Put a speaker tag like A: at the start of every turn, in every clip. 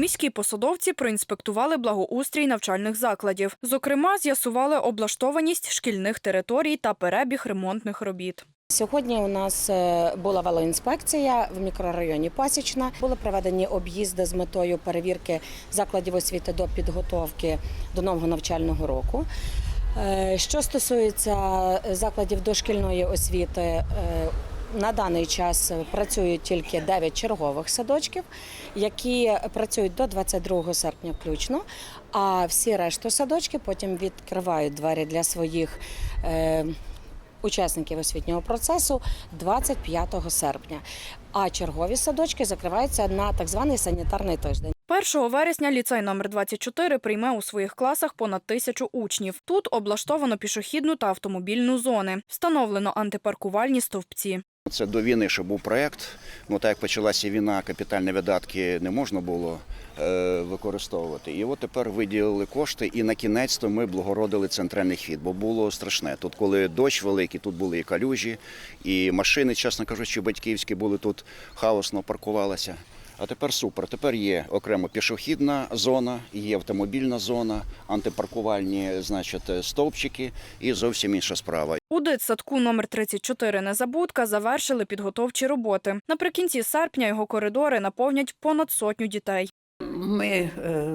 A: Міські посадовці проінспектували благоустрій навчальних закладів. Зокрема, з'ясували облаштованість шкільних територій та перебіг ремонтних робіт.
B: Сьогодні у нас е, була велоінспекція в мікрорайоні Пасічна. Були проведені об'їзди з метою перевірки закладів освіти до підготовки до нового навчального року. Е, Що стосується закладів дошкільної освіти, е, на даний час працюють тільки 9 чергових садочків, які працюють до 22 серпня включно. А всі решту садочки потім відкривають двері для своїх е, учасників освітнього процесу 25 серпня. А чергові садочки закриваються на так званий санітарний тиждень.
A: 1 вересня ліцей номер 24 прийме у своїх класах понад тисячу учнів. Тут облаштовано пішохідну та автомобільну зони. Встановлено антипаркувальні стовпці.
C: Це до війни, що був проєкт. Ну так як почалася війна, капітальні видатки не можна було е, використовувати. І от тепер виділили кошти, і на кінець то ми благородили центральний хід, бо було страшне. Тут, коли дощ великий, тут були і калюжі, і машини, чесно кажучи, батьківські були тут хаосно паркувалися. А тепер супер. Тепер є окремо пішохідна зона, є автомобільна зона, антипаркувальні, значить, стовпчики і зовсім інша справа.
A: У дитсадку номер 34 Незабудка завершили підготовчі роботи. Наприкінці серпня його коридори наповнять понад сотню дітей.
D: Ми е,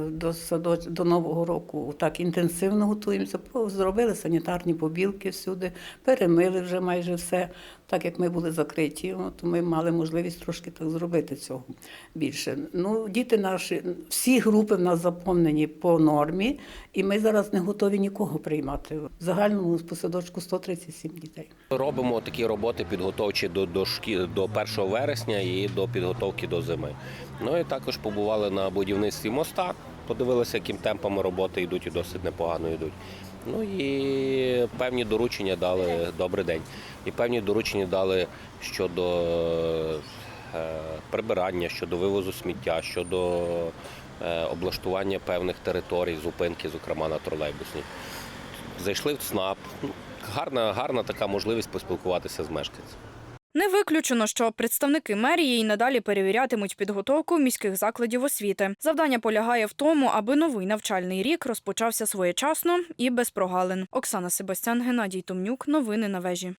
D: до садоч... до нового року так інтенсивно готуємося. Зробили санітарні побілки всюди, перемили вже майже все. Так як ми були закриті, то ми мали можливість трошки так зробити цього більше. Ну, діти наші, всі групи в нас заповнені по нормі, і ми зараз не готові нікого приймати. В загальному по садочку 137 дітей.
E: Робимо такі роботи підготовчі до, до, шкі... до 1 вересня і до підготовки до зими. Ну і також побували на будівництві моста, подивилися, яким темпами роботи йдуть і досить непогано йдуть. Ну і певні доручення дали добрий день. І певні доручення дали щодо е, прибирання, щодо вивозу сміття, щодо е, облаштування певних територій, зупинки, зокрема на тролейбусній. Зайшли в ЦНАП. Ну, Гарна, гарна така можливість поспілкуватися з мешканцями.
A: Не виключено, що представники мерії й надалі перевірятимуть підготовку міських закладів освіти. Завдання полягає в тому, аби новий навчальний рік розпочався своєчасно і без прогалин. Оксана Себастян, Геннадій Томнюк. Новини на вежі.